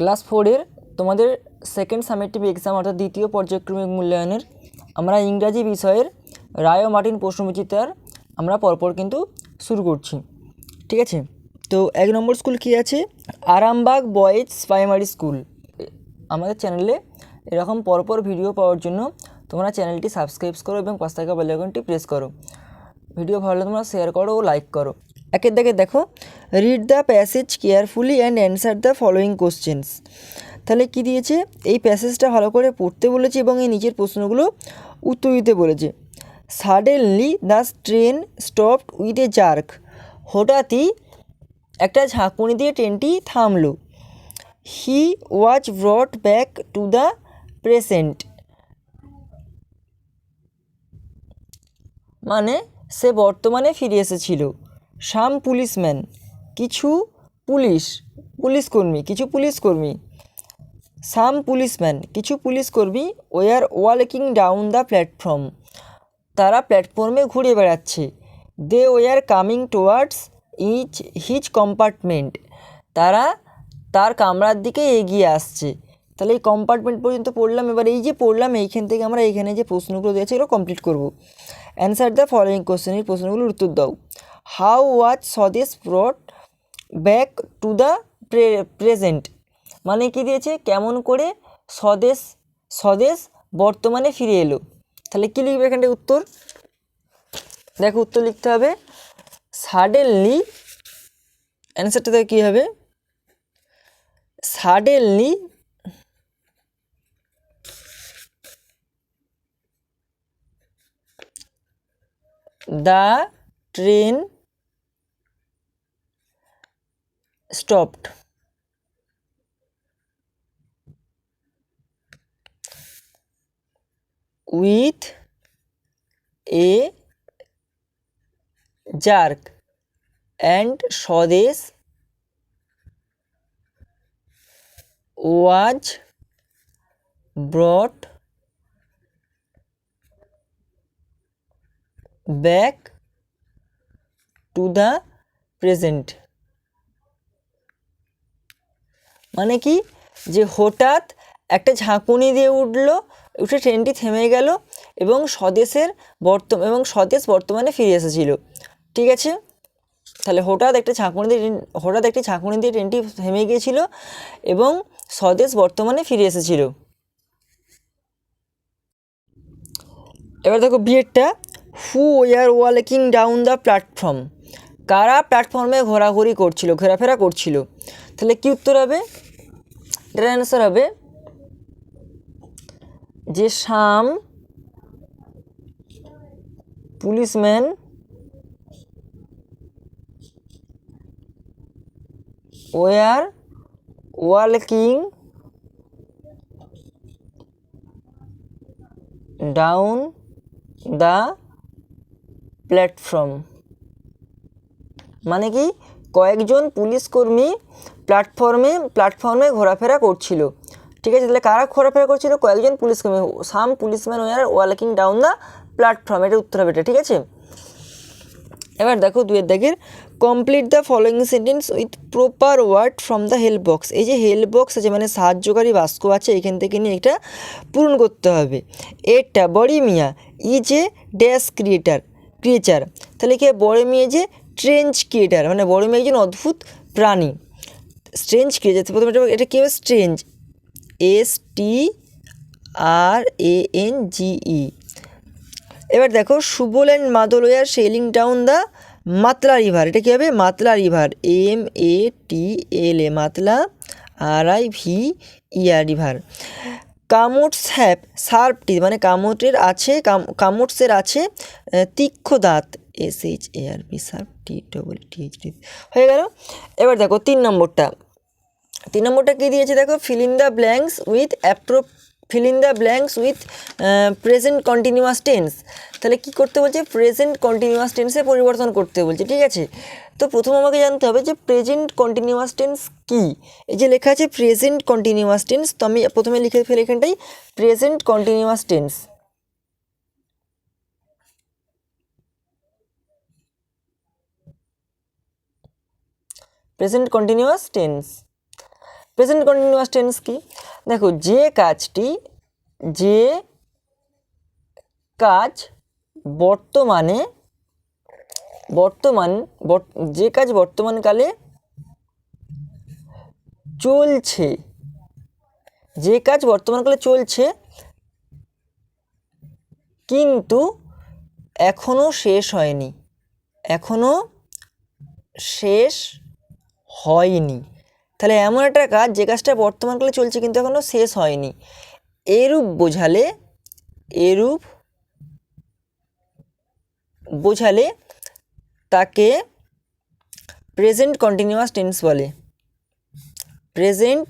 Class ফোরের তোমাদের second summative exam অর্থাৎ দ্বিতীয় পর্যায়ক্রমিক মূল্যায়নের আমরা ইংরাজি বিষয়ের রায় মার্টিন প্রশ্নবিচিত্রার আমরা পরপর কিন্তু শুরু করছি। ঠিক আছে? তো এক নম্বর স্কুল কী আছে? আরামবাগ বয়েজ প্রাইমারি স্কুল আমাদের চ্যানেলে এরকম পরপর ভিডিও পাওয়ার জন্য তোমরা চ্যানেলটি সাবস্ক্রাইব করো এবং পাঁচ টাকা বেল আইকনটি প্রেস করো। ভিডিও ভালো তোমরা শেয়ার করো ও লাইক করো। একের দিকে দেখো read the passage carefully and answer the following questions তাহলে কি দিয়েছে? এই প্যাসেজটা ভালো করে পড়তে বলেছে এবং এই নিজের প্রশ্নগুলো উত্তর দিতে বলেছে। Suddenly the train stopped with a jerk হঠাৎই একটা ঝাঁকুনি দিয়ে ট্রেনটি থামলো। He was brought back to the present মানে সে বর্তমানে ফিরে এসেছিল। সাম পুলিশম্যান, কিছু পুলিশ, পুলিশকর্মী, কিছু পুলিশকর্মী। সাম পুলিশম্যান, কিছু পুলিশকর্মী ওয়ার ওয়ালকিং ডাউন দ্য প্ল্যাটফর্ম। তারা প্ল্যাটফর্মে ঘুরে বেড়াচ্ছে। They were coming towards each each compartment. তারা তার কামরার দিকে এগিয়ে আসছে। তাহলে এই কম্পার্টমেন্ট পর্যন্ত পড়লাম। এবার এই যে পড়লাম, এইখান থেকে আমরা এইখানে যে প্রশ্নগুলো দিয়েছে এগুলো কমপ্লিট করব। অ্যান্সার দ্য ফলোয়িং কোশ্চেন এই প্রশ্নগুলোর উত্তর দাও। How was Swadesh brought back to the present? মানে কি দিয়েছে? কেমন করে স্বদেশ স্বদেশ বর্তমানে ফিরে এলো। তাহলে কী লিখবে এখানটায় উত্তর? দেখো উত্তর লিখতে হবে। সাডেনলি অ্যান্সারটা দেখো কী হবে? Suddenly the train stopped with a jerk and Swadesh was brought back to the present মানে কি? যে হঠাৎ একটা ঝাঁকুনি দিয়ে উঠল, উঠে ট্রেনটি থেমে গেল এবং স্বদেশের বর্ত, এবং স্বদেশ বর্তমানে ফিরে এসেছিল। ঠিক আছে? তাহলে হঠাৎ একটা ঝাঁকুনি দিয়ে ট্রেন- হঠাৎ একটি ঝাঁকুনি দিয়ে ট্রেনটি থেমে গিয়েছিল এবং স্বদেশ বর্তমানে ফিরে এসেছিল। এবার দেখো বিয়েরটা। হু ওয়ার ওয়ালকিং ডাউন দ্য প্ল্যাটফর্ম কারা প্ল্যাটফর্মে ঘোরাঘুরি করছিল, ঘোরাফেরা করছিল? তাহলে কি উত্তর হবে? এটার অ্যান্সার হবে যে শাম পুলিশম্যান ওয়ার, ওয়ালকিং, ডাউন দ্য প্ল্যাটফর্ম। মানে কি? কয়েকজন পুলিশকর্মী প্ল্যাটফর্মে প্ল্যাটফর্মে ঘোরাফেরা করছিল। ঠিক আছে, তাহলে কারা ঘোরাফেরা করছিল? কয়েকজন পুলিশকর্মী সাম পুলিশম্যান ওয়ার ওয়ালকিং ডাউন দ্য প্ল্যাটফর্ম এটা উত্তর হবে এটা, ঠিক আছে? এবার দেখো দুয়ের দাগের complete the following sentence with proper word from the help box এই যে হেল্প বক্স আছে মানে সাহায্যকারী বাক্য আছে, এখান থেকে নিয়ে এটা পূরণ করতে হবে। এটা Bori Miya is a dash creator creature তাহলে কি বড় মেয়ে যে ট্রেঞ্চ ক্রিয়েটার মানে বড় মেয়ে একজন অদ্ভুত প্রাণী। স্ট্রেঞ্জ ক্রিয়েচার প্রথমে এটা- এটা কী হবে? Strange. S T R A N G E এবার দেখো, Subal and Madal were sailing down the Matla river এটা কী হবে? Matla river M A T L A Matla R I V E R river কামোটস have sharp teeth মানে কামোটের আছে, কাম- কামুটসের আছে তীক্ষ্ণ দাঁত। S H A R P sharp T double T H হয়ে গেল। এবার দেখো, তিন নম্বরটা। তিন নম্বরটা কী দিয়েছে? দেখো fill in the blanks with appro fill in the blanks with present continuous tense তাহলে কী করতে বলছে? প্রেজেন্ট কন্টিনিউয়াস টেন্সে পরিবর্তন করতে বলছে, ঠিক আছে? তো প্রথম আমাকে জানতে হবে যে প্রেজেন্ট কন্টিনিউয়াস টেন্স কী? এই যে লেখা আছে প্রেজেন্ট কন্টিনিউয়াস টেন্স তো আমি প্রথমে লিখে ফেলি এখানটাই present continuous tense present continuous tense present continuous tense কি? দেখো, যে কাজটি, যে কাজ বর্তমানে, বর্তমান, বর- যে কাজ বর্তমানকালে চলছে, যে কাজ বর্তমানকালে চলছে, কিন্তু এখনও শেষ হয়নি এখনও শেষ হয়নি। তাহলে এমন একটা কাজ, যে কাজটা বর্তমানকালে চলছে কিন্তু এখনও শেষ হয়নি। এরূপ বোঝালে এরূপ বোঝালে তাকে প্রেজেন্ট কন্টিনিউয়াস টেন্স বলে। প্রেজেন্ট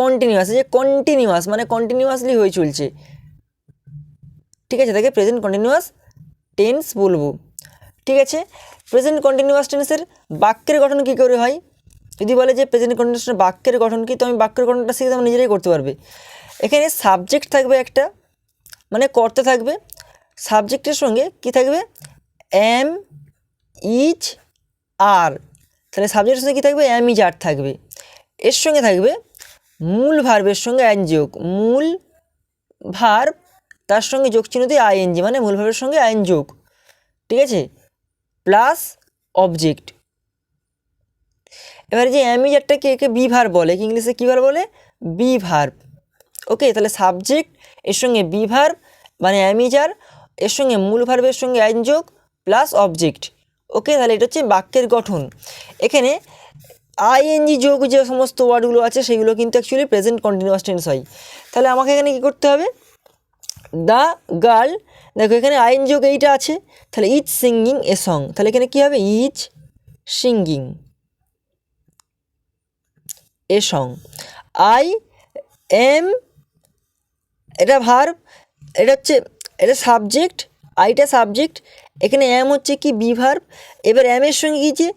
কন্টিনিউয়াস যে কন্টিনিউয়াস মানে কন্টিনিউয়াসলি হয়ে চলছে। ঠিক আছে, তাকে প্রেজেন্ট কন্টিনিউয়াস টেন্স বলব। ঠিক আছে প্রেজেন্ট কন্টিনিউয়াস টেন্সের বাক্যের গঠন কী করে হয়? যদি বলে যে প্রেজেন্ট কন্টিনিউয়াস বাক্যের গঠন কি, তো আমি বাক্যের গঠনটা শিখে তোমরা নিজেরাই করতে পারবে। এখানে সাবজেক্ট থাকবে একটা মানে করতে থাকবে। সাবজেক্টের সঙ্গে কি থাকবে? এম ইচ আর তাহলে সাবজেক্টের সঙ্গে কী থাকবে? এম ইচ আর থাকবে। এর সঙ্গে থাকবে মূল ভার্বের সঙ্গে আইন যোগ। মূল ভার্ব তার সঙ্গে যোগ চিহ্ন দিয়ে আইএনজি মানে মূল ভার্বের সঙ্গে আইন যোগ। ঠিক আছে? প্লাস অবজেক্ট এবারে যে অ্যামিজারটাকে একে বি ভার্ব বলে, কি ইংলিশে কী ভার্ব বলে? Be verb. ওকে, তাহলে সাবজেক্ট, এর সঙ্গে বি ভার্ব মানে অ্যামিজার, এর সঙ্গে মূল ভার্বের সঙ্গে আইন যোগ, প্লাস অবজেক্ট। ওকে, তাহলে এটা হচ্ছে বাক্যের গঠন। এখানে আইএনজি যোগ যে সমস্ত ওয়ার্ডগুলো আছে, সেগুলো কিন্তু অ্যাকচুয়ালি প্রেজেন্ট কন্টিনিউয়াস টেন্স হয়। তাহলে আমাকে এখানে কী করতে হবে? দ্য গার্ল, দেখো এখানে আইন যোগ এইটা আছে, তাহলে ইজ সিঙ্গিং এ সং। তাহলে এখানে কী হবে? Is singing. A song I, am, এটা ভার্ব এটা হচ্ছে, এটা সাবজেক্ট আইটা সাবজেক্ট এখানে এম হচ্ছে কি বি ভার্ব এবার এর সঙ্গে যে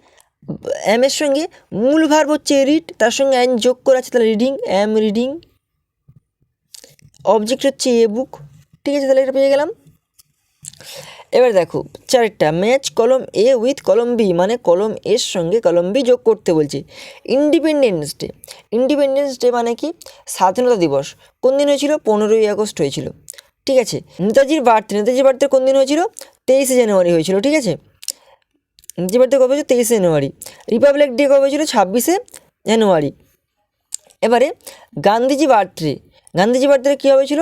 এর সঙ্গে মূল ভার্ব হচ্ছে রিড তার সঙ্গে আইন যোগ করা আছে, তাহলে রিডিং এম রিডিং অবজেক্ট হচ্ছে এ বুক ঠিক আছে, তাহলে এটা পেয়ে গেলাম। এবার দেখো, চারটা match column A with column B মানে কলম এর সঙ্গে কলম বি যোগ করতে বলছে। ইন্ডিপেন্ডেন্স ডে ইন্ডিপেন্ডেন্স ডে মানে কি? স্বাধীনতা দিবস। কোন দিন হয়েছিল? পনেরোই আগস্ট হয়েছিল। ঠিক আছে? নেতাজির বার্থডে নেতাজির বার্থডে কোন দিন হয়েছিল? তেইশে জানুয়ারি হয়েছিল, ঠিক আছে? নেতাজির বার্থডে কবে হয়েছিল? তেইশে জানুয়ারি। রিপাবলিক ডে কবে হয়েছিল? ছাব্বিশে জানুয়ারি। এবারে গান্ধীজি বার্থডে গান্ধীজি বার্থডে কী হয়েছিল?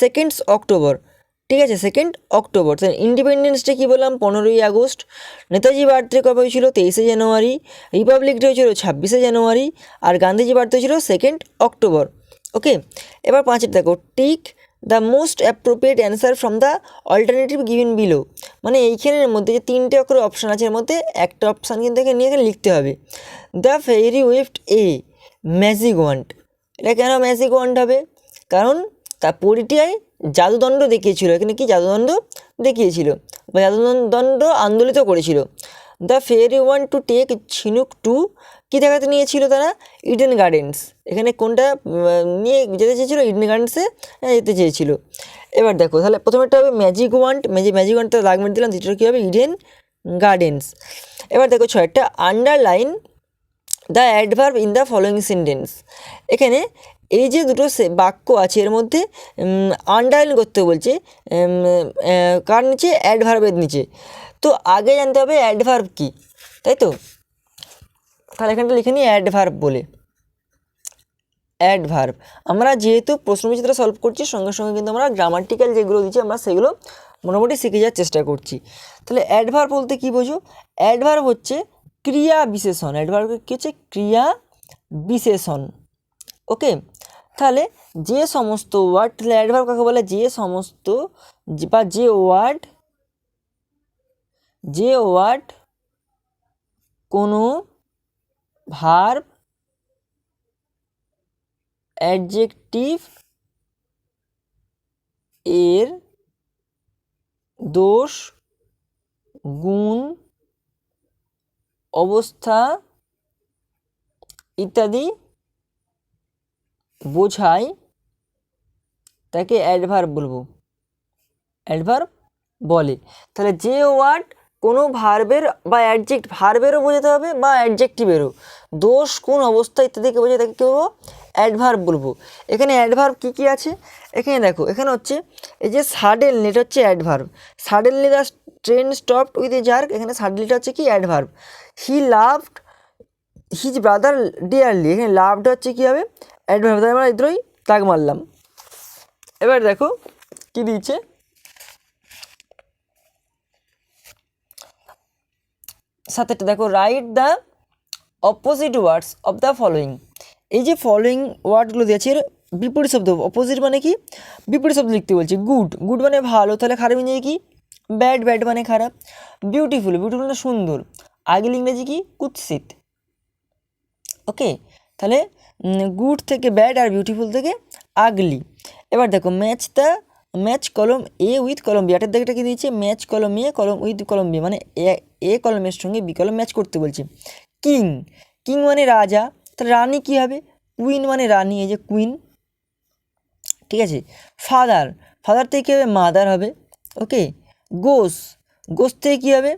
সেকেন্ডস অক্টোবর ঠিক আছে সেকেন্ড অক্টোবর ইন্ডিপেন্ডেন্স ডে কী বললাম? পনেরোই আগস্ট, নেতাজি বার্থডে কবে হয়েছিল? তেইশে জানুয়ারি রিপাবলিক ডে হয়েছিল ছাব্বিশে জানুয়ারি, আর গান্ধীজি বার্থডে হয়েছিল সেকেন্ড অক্টোবর ওকে এবার পাঁচের দেখো tick the most appropriate answer from the alternative given below মানে এইখানের মধ্যে যে তিনটে করে অপশান আছে, এর মধ্যে একটা অপশান কিন্তু এখানে নিয়ে এখানে লিখতে হবে। The fairy waved a magic wand এটা কেন ম্যাজিক ওয়ান্ট হবে? কারণ তার পরিটিয়ায় জাদুদণ্ড দেখিয়েছিল। এখানে কি জাদুদণ্ড দেখিয়েছিল? বা জাদুদণ্ড আন্দোলিত করেছিল। The fairy wanted to take Jhinuk to কী দেখাতে নিয়েছিল তারা? Eden Gardens. এখানে কোনটা নিয়ে যেতে চেয়েছিল? ইডেন গার্ডেন্সে যেতে চেয়েছিল। এবার দেখো, তাহলে প্রথমেরটা হবে ম্যাজিক ওয়ান্ট ম্যাজিক ম্যাজিক ওয়ান্টটা দাগ মেরে দিলাম, দ্বিতীয়টা কী হবে? Eden Gardens. এবার দেখো ছয়টা, underline the adverb in the following sentence. এখানে এই যে দুটো বাক্য আছে, এর মধ্যে আন্ডারলাইন করতে বলছে কার নিচে? অ্যাডভার্বের নিচে। তো আগে জানতে হবে অ্যাডভার্ব কী, তাই তো? তাহলে এখানটা লিখে নিই অ্যাডভার্ব বলে। অ্যাডভার্ব আমরা যেহেতু প্রশ্নবিচিত্র সলভ করছি, সঙ্গে সঙ্গে কিন্তু আমরা গ্রামাটিক্যাল যেগুলো দিচ্ছি, আমরা সেগুলো মোটামুটি শিখে যাওয়ার চেষ্টা করছি। তাহলে অ্যাডভার্ব বলতে কী বোঝো? অ্যাডভার্ব হচ্ছে ক্রিয়া বিশেষণ। অ্যাডভার্ব কী হচ্ছে? ক্রিয়া বিশেষণ। ওকে তাহলে যে সমস্ত ওয়ার্ড তাহলে অ্যাডভার্ব কাকে বলে? যে সমস্ত বা যে ওয়ার্ড যে ওয়ার্ড কোনো ভার্ব অ্যাডজেক্টিভ এর দোষ, গুণ, অবস্থা ইত্যাদি বোঝায় তাকে অ্যাডভার্ব বলব। অ্যাডভার্ব বলে। তাহলে যে ওয়ার্ড কোনো ভার্বের বা অ্যাডজেক্ট ভার্বেরও বোঝাতে হবে বা অ্যাডজেক্টিভেরও দোষ কোন অবস্থা ইত্যাদিকে বোঝাতে তাকে কী বলব? অ্যাডভার্ব বলব। এখানে অ্যাডভার্ব কী কী আছে? এখানে দেখো, এখানে হচ্ছে এই যে সাডেনলি এটা হচ্ছে adverb suddenly the train stopped with a jerk এখানে সাডেনলিটা হচ্ছে কি? Adverb he loved his brother dearly এখানে লাভটা হচ্ছে কী হবে? অ্যাডভার্ব তাই আমরা ইদ্রই তাক মারলাম। এবার দেখো কি দিয়েছে সাথেটা দেখো write the opposite words of the following এই যে ফলোয়িং ওয়ার্ডগুলো দিয়েছে, এর বিপরীত শব্দ অপোজিট মানে কি? বিপরীত শব্দ লিখতে বলছি গুড গুড মানে ভালো, তাহলে খারাপ ইংরেজি কি? ব্যাড ব্যাড মানে খারাপ। বিউটিফুল বিউটিফুল মানে সুন্দর। আগের ইংরেজি কি? কুৎসিত। ওকে তাহলে গুড থেকে ব্যাড আর বিউটিফুল থেকে আগলি এবার দেখো match the match column A with column B আটের দিকটা কি দিয়েছে? ম্যাচ কলম এ কলম উইথ কলম বি মানে এ কলমের সঙ্গে বি কলম ম্যাচ করতে বলছে। কিং কিং মানে রাজা। তাহলে রানী কী হবে? কুইন মানে রানী, এই যে কুইন ঠিক আছে? ফাদার ফাদার থেকে কী হবে? মাদার হবে। ওকে গোস গোস থেকে কী হবে?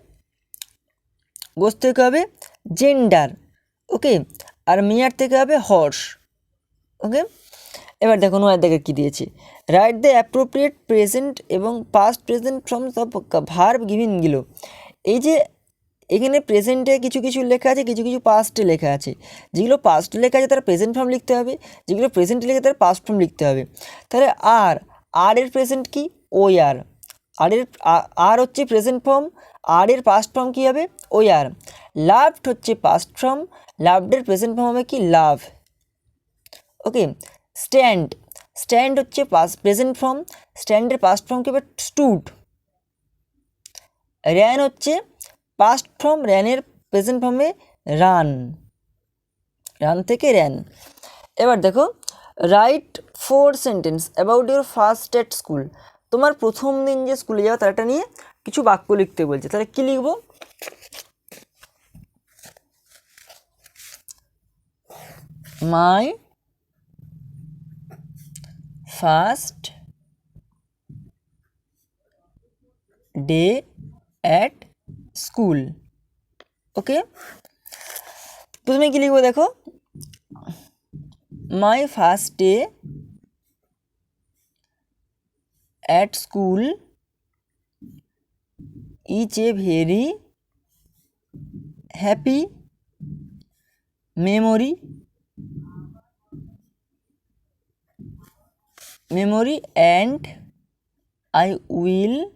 গোস থেকে হবে জেন্ডার ওকে আর মিয়ার থেকে হবে হর্স ওকে এবার দেখো নয় দেখে কী দিয়েছে। রাইট দ্য অ্যাপ্রোপ্রিয়েট প্রেজেন্ট এবং পাস্ট প্রেজেন্ট ফ্রম সব ভার্ব গিভিনগুলো এই যে এখানে প্রেজেন্টে কিছু কিছু লেখা আছে, কিছু কিছু পাস্টে লেখা আছে। যেগুলো পাস্টে লেখা আছে, তারা প্রেজেন্ট ফর্ম লিখতে হবে। যেগুলো প্রেজেন্টে লেখা তারা পাস্ট ফর্ম লিখতে হবে। তাহলে আর আর এর প্রেজেন্ট কি? ওই আর আর এর আর হচ্ছে প্রেজেন্ট ফর্ম আর এর পাস্ট ফর্ম কী হবে? ওই আর লাভড হচ্ছে পাস্ট ফর্ম লাভডের প্রেজেন্ট ফর্ম হবে কি? লাভ। ওকে স্ট্যান্ড স্ট্যান্ড হচ্ছে পাস প্রেজেন্ট ফর্ম স্ট্যান্ডের পাস্ট ফর্ম কী? হবে স্টুড র্যান হচ্ছে পাস্ট ফর্ম র্যানের প্রেজেন্ট ফর্মে রান রান থেকে র্যান এবার দেখো write four sentence about your first at school তোমার প্রথম দিন যে স্কুলে যাওয়া তার নিয়ে কিছু বাক্য লিখতে বলছে। তাহলে কী লিখব? My first day at school okay প্রথমে কী লিখব দেখো my first day at school is a very happy memory memory and I will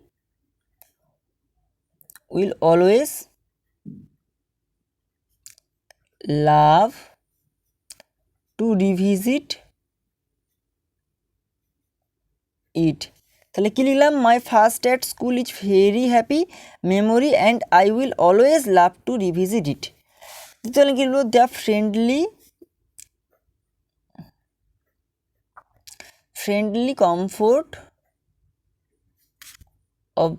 will always love to revisit it. তাহলে কী লিখলাম? My first at school is very happy memory and I will always love to revisit it তাহলে কী লিখলো the friendly friendly comfort of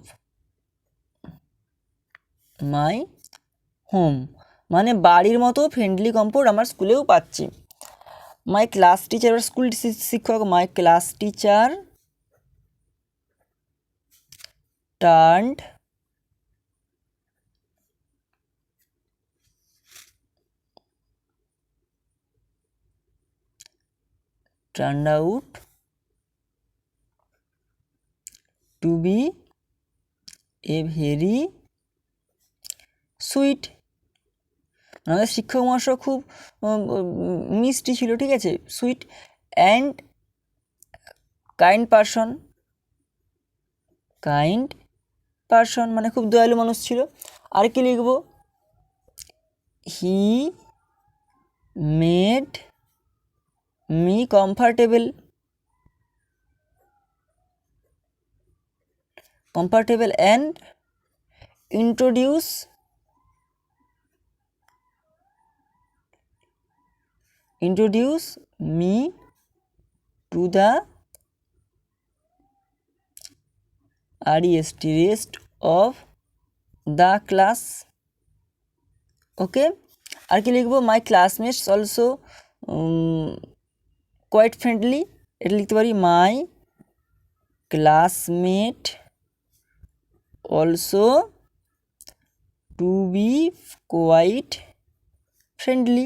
my home মানে বাড়ির মতো friendly comfort আমার স্কুলেও পাচ্ছি। মাই ক্লাস টিচার স্কুল শিক্ষক my class teacher turned turned out to be a very sweet আমাদের শিক্ষক মহাশয় খুব মিষ্টি ছিল, ঠিক আছে? Sweet and kind person kind person মানে খুব দয়ালু মানুষ ছিল। আর কি লিখব? He made me comfortable comfortable and introduce introduce me to the rest rest of the class okay আর কি লিখব my classmates also quite friendly এটা লিখতে পারি my classmate also to be quite friendly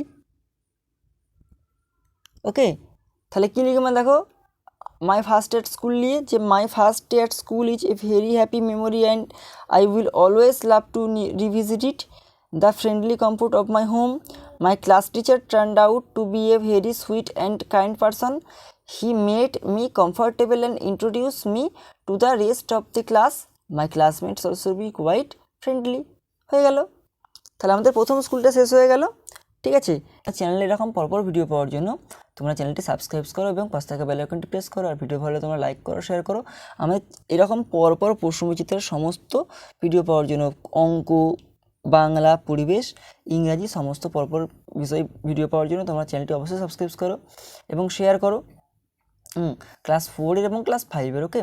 okay তাহলে কী লিখবে মানে দেখো? মাই ফার্স্ট এড স্কুল নিয়ে যে my first day school is a very happy memory and I will always love to revisit it the friendly comfort of my home my class teacher turned out to be a very sweet and kind person he made me comfortable and introduce me to the rest of the class my classmates also be quite friendly হয়ে গেল। তাহলে আমাদের প্রথম স্কুলটা শেষ হয়ে গেল। ঠিক আছে? চ্যানেলে এরকম পরপর ভিডিও পাওয়ার জন্য তোমরা চ্যানেলটি সাবস্ক্রাইব করো এবং পাশ থাকা বেল আইকনটি প্রেস করো আর ভিডিও ভালো তোমরা লাইক করো শেয়ার করো। আমাদের এরকম পরপর প্রশ্নবিচিত্রের সমস্ত ভিডিও পাওয়ার জন্য অঙ্ক, বাংলা, পরিবেশ, ইংরাজি সমস্ত পরপর বিষয় ভিডিও পাওয়ার জন্য তোমরা চ্যানেলটি অবশ্যই সাবস্ক্রাইব করো এবং শেয়ার করো। ক্লাস ফোরের এবং ক্লাস ফাইভের ওকে